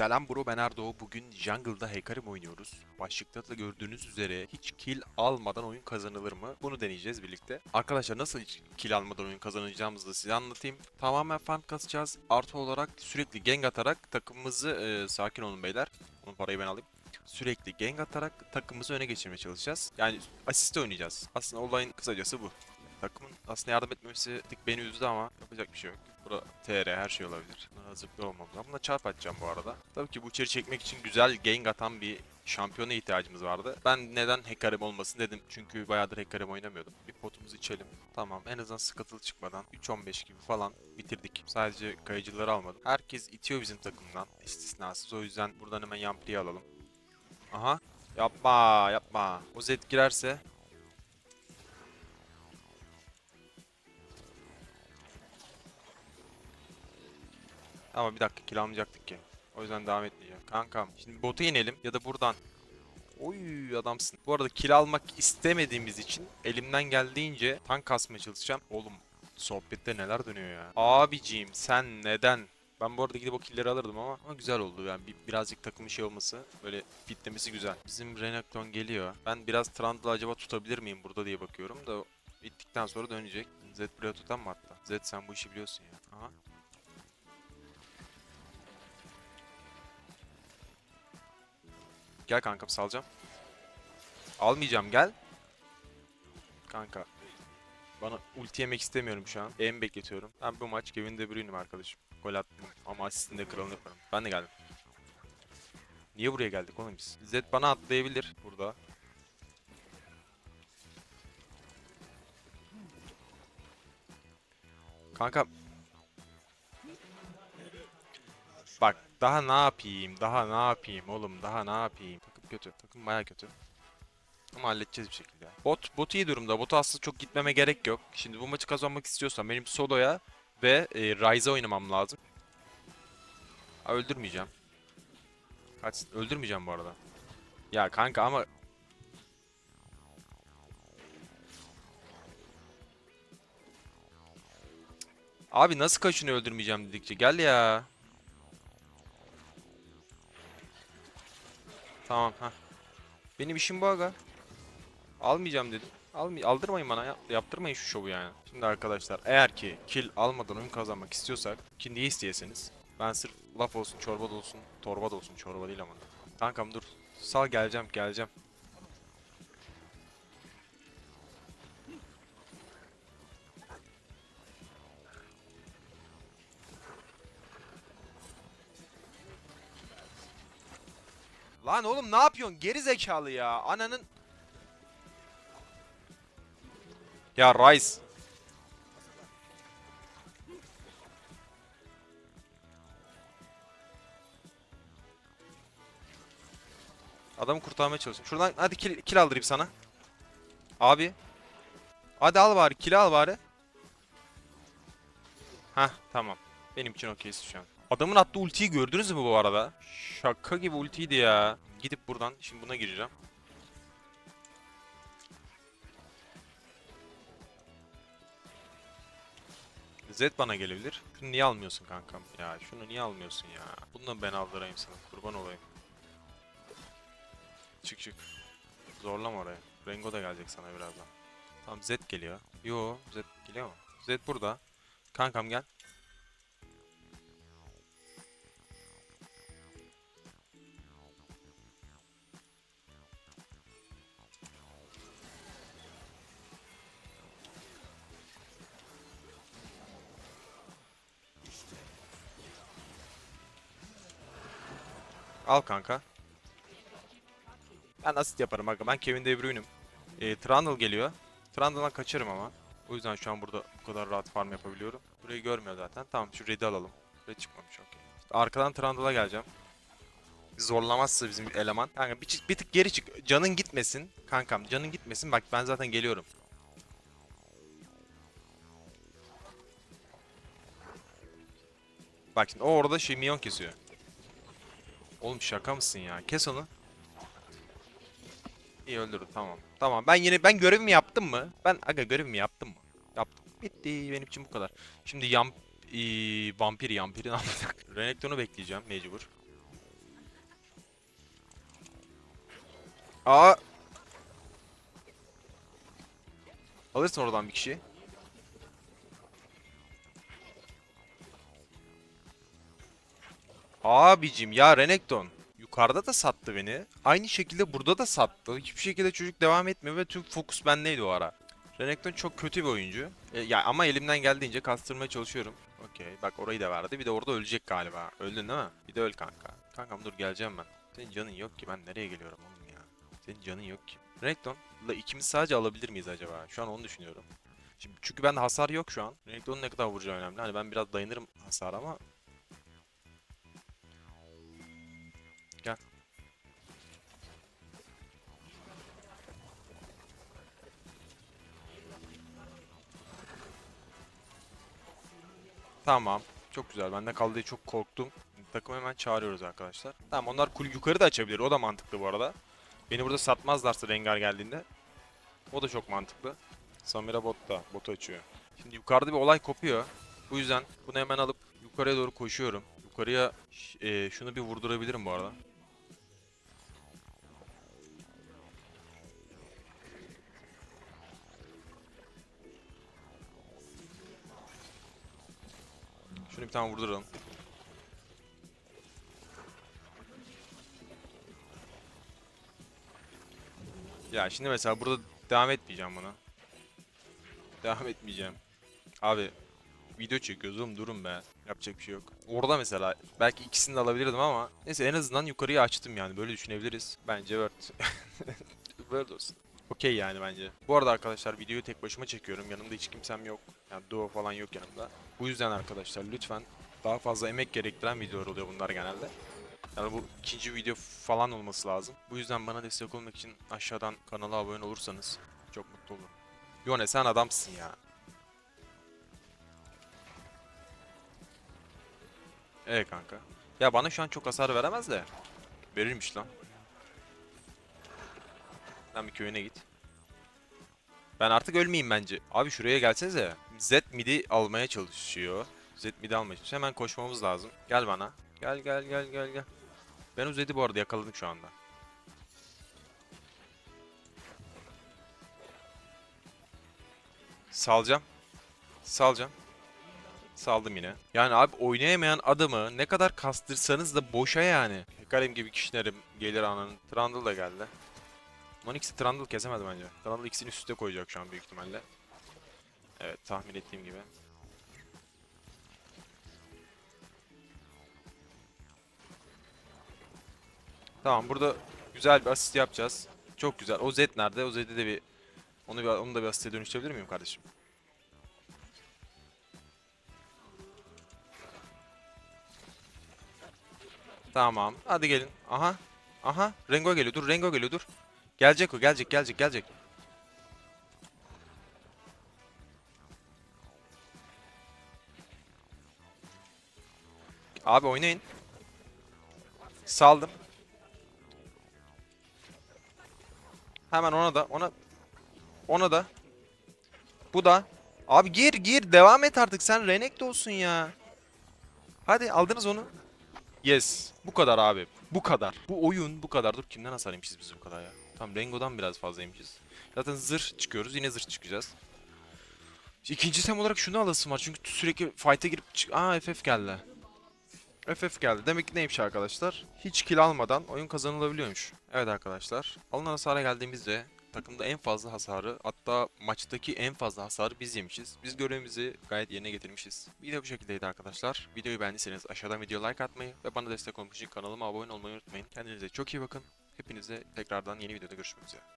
Selam bro ben Erdo. Bugün Jungle'da Hecarim oynuyoruz. Başlıkta da gördüğünüz üzere hiç kill almadan oyun kazanılır mı? Bunu deneyeceğiz birlikte. Arkadaşlar nasıl hiç kill almadan oyun kazanacağımızı da size anlatayım. Tamamen farm kasacağız. Artı olarak sürekli gank atarak takımımızı e, sakin olun beyler. Onun parayı ben alayım. Sürekli gank atarak takımımızı öne geçirmeye çalışacağız. Yani asist oynayacağız. Aslında olayın kısacası bu. Takımın aslında yardım etmemesi tık beni üzdü ama yapacak bir şey yok. Burada TR her şey olabilir. Buna hazırlıklı olmam lazım. Buna çarp atacağım bu arada. Tabii ki bu içeri çekmek için güzel gank atan bir şampiyona ihtiyacımız vardı. Ben neden Hecarim olmasın dedim. Çünkü bayağıdır Hecarim oynamıyordum. Bir potumuzu içelim. Tamam en azından sıkıntılı çıkmadan 3-15 gibi falan bitirdik. Sadece kayıcıları almadım. Herkes itiyor bizim takımdan. istisnasız. O yüzden buradan hemen Yampli'yi alalım. Aha. Yapma yapma. O Zed girerse Ama bir dakika kill almayacaktık ki. O yüzden devam etmeyeceğim. Kankam şimdi bota inelim ya da buradan. Oy adamsın. Bu arada kill almak istemediğimiz için elimden geldiğince tank kasmaya çalışacağım. Oğlum sohbette neler dönüyor ya. Abiciğim sen neden? Ben bu arada gidip o killleri alırdım ama, ama güzel oldu yani bir, birazcık takımın şey olması böyle fitlemesi güzel. Bizim Renekton geliyor. Ben biraz Trundle'ı acaba tutabilir miyim burada diye bakıyorum da bittikten sonra dönecek. Zed buraya tutan mı hatta? Zed sen bu işi biliyorsun ya. Gel kankam salacağım. Almayacağım gel. Kanka. Bana ulti yemek istemiyorum şu an. Aim bekletiyorum. Ben bu maç Kevin De Bruyne'im arkadaşım. Gol attım ama asistinde kralını yaparım. Ben de geldim. Niye buraya geldik oğlum biz? Zed bana atlayabilir burada. Kanka. Bak daha ne yapayım? Daha ne yapayım oğlum? Daha ne yapayım? Takım kötü. Takım baya kötü. Ama halledeceğiz bir şekilde. Bot, bot iyi durumda. Bota aslında çok gitmeme gerek yok. Şimdi bu maçı kazanmak istiyorsam benim soloya ve e, Ryze'a oynamam lazım. Ha, öldürmeyeceğim. Kaç, öldürmeyeceğim bu arada. Ya kanka ama Abi nasıl kaşını öldürmeyeceğim dedikçe gel ya. Tamam ha. Benim işim bu aga. Almayacağım dedim. Almay aldırmayın bana ya. Yaptırmayın şu şovu yani. Şimdi arkadaşlar eğer ki kill almadan oyun kazanmak istiyorsak ki niye isteyeseniz ben sırf laf olsun çorba da olsun torba da olsun çorba değil ama. Kankam dur. Sal geleceğim geleceğim. Lan oğlum ne yapıyorsun? Geri zekalı ya. Ananın... Ya Rice. Adamı kurtarmaya çalışıyorum. Şuradan hadi kill, kill aldırayım sana. Abi. Hadi al bari. Kill al bari. Hah tamam. Benim için okeysin şu an. Adamın attığı ultiyi gördünüz mü bu arada? Şaka gibi ultiydi ya. Gidip buradan şimdi buna gireceğim. Zed bana gelebilir. Şunu niye almıyorsun kankam? Ya şunu niye almıyorsun ya? Bunu ben aldırayım sana. Kurban olayım. Çık çık. Zorlama oraya. Rengo da gelecek sana birazdan. Tamam Zed geliyor. Yo Zed geliyor mu? Zed burada. Kankam gel. Al kanka. Ben asit yaparım aga. Ben Kevin De Bruyne'üm. E, Trundle geliyor. Trundle'dan kaçarım ama. O yüzden şu an burada bu kadar rahat farm yapabiliyorum. Burayı görmüyor zaten. Tamam şu red'i alalım. Red çıkmamış okey. İşte arkadan Trundle'a geleceğim. Zorlamazsa bizim eleman. Kanka bir, bir tık geri çık. Canın gitmesin. Kankam canın gitmesin. Bak ben zaten geliyorum. Bak şimdi o orada şey minyon kesiyor. Oğlum şaka mısın ya? Kes onu. İyi öldürdü tamam. Tamam ben yine ben görevimi yaptım mı? Ben aga görevimi yaptım mı? Yaptım. Bitti benim için bu kadar. Şimdi yam ee, vampir yampiri ne yapacak? Renekton'u bekleyeceğim mecbur. Aa. Alırsın oradan bir kişi. Abicim ya Renekton. Yukarıda da sattı beni. Aynı şekilde burada da sattı. Hiçbir şekilde çocuk devam etmiyor ve tüm fokus bendeydi o ara. Renekton çok kötü bir oyuncu. E, ya ama elimden geldiğince kastırmaya çalışıyorum. Okey bak orayı da verdi. Bir de orada ölecek galiba. Öldün değil mi? Bir de öl kanka. Kankam dur geleceğim ben. Senin canın yok ki ben nereye geliyorum oğlum ya. Senin canın yok ki. Renekton'la ikimiz sadece alabilir miyiz acaba? Şu an onu düşünüyorum. Şimdi, çünkü bende hasar yok şu an. Renekton'un ne kadar vuracağı önemli. Hani ben biraz dayanırım hasar ama Tamam. Çok güzel. Bende kaldığı için çok korktum. Takımı hemen çağırıyoruz arkadaşlar. Tamam onlar kul yukarı da açabilir. O da mantıklı bu arada. Beni burada satmazlarsa Rengar geldiğinde. O da çok mantıklı. Samira bot da. Botu açıyor. Şimdi yukarıda bir olay kopuyor. Bu yüzden bunu hemen alıp yukarıya doğru koşuyorum. Yukarıya e, şunu bir vurdurabilirim bu arada. Şunu bir tane vurduralım. Ya şimdi mesela burada devam etmeyeceğim buna. Devam etmeyeceğim. Abi video çekiyoruz oğlum durun be. Yapacak bir şey yok. Orada mesela belki ikisini de alabilirdim ama neyse en azından yukarıyı açtım yani böyle düşünebiliriz. Bence Word. Word olsun. Okey yani bence. Bu arada arkadaşlar videoyu tek başıma çekiyorum. Yanımda hiç kimsem yok. Yani duo falan yok yanımda. Bu yüzden arkadaşlar lütfen daha fazla emek gerektiren videolar oluyor bunlar genelde. Yani bu ikinci video falan olması lazım. Bu yüzden bana destek olmak için aşağıdan kanala abone olursanız çok mutlu olurum. Yone sen adamsın ya. Evet kanka. Ya bana şu an çok hasar veremez de. Verirmiş lan. Sen bir köyüne git. Ben artık ölmeyeyim bence. Abi şuraya gelsenize. Z midi almaya çalışıyor. Z midi almaya çalışıyor. Hemen koşmamız lazım. Gel bana. Gel gel gel gel gel. Ben o Zed'i bu arada yakaladım şu anda. Salacağım. Salacağım. Saldım yine. Yani abi oynayamayan adamı ne kadar kastırsanız da boşa yani. Hekarim gibi kişilerim gelir ananın. Trundle da geldi. Monix'i Trundle kesemedi bence. Trundle ikisini üst üste koyacak şu an büyük ihtimalle. Evet tahmin ettiğim gibi. Tamam burada güzel bir asist yapacağız. Çok güzel. O Z nerede? O Z'de de bir onu bir onu da bir asiste dönüştürebilir miyim kardeşim? Tamam. Hadi gelin. Aha. Aha. Rengo geliyor. Dur Rengo geliyor. Dur. Gelecek o. Gelecek. Gelecek. Gelecek. Abi oynayın. Saldım. Hemen ona da. Ona ona da. Bu da. Abi gir gir. Devam et artık. Sen Renekton olsun ya. Hadi aldınız onu. Yes. Bu kadar abi. Bu kadar. Bu oyun bu kadar. Dur kimden hasar yemişiz biz bu kadar ya. Tamam Rengo'dan biraz fazla yemişiz. Zaten zırh çıkıyoruz. Yine zırh çıkacağız. İkinci tem olarak şunu alasım var. Çünkü sürekli fight'a girip çık... Aa FF geldi. FF geldi. Demek ki neymiş arkadaşlar? Hiç kill almadan oyun kazanılabiliyormuş. Evet arkadaşlar. Alınan hasara geldiğimizde takımda en fazla hasarı hatta maçtaki en fazla hasarı biz yemişiz. Biz görevimizi gayet yerine getirmişiz. Video bu şekildeydi arkadaşlar. Videoyu beğendiyseniz aşağıdan video like atmayı ve bana destek olmak için kanalıma abone olmayı unutmayın. Kendinize çok iyi bakın. Hepinize tekrardan yeni videoda görüşmek üzere.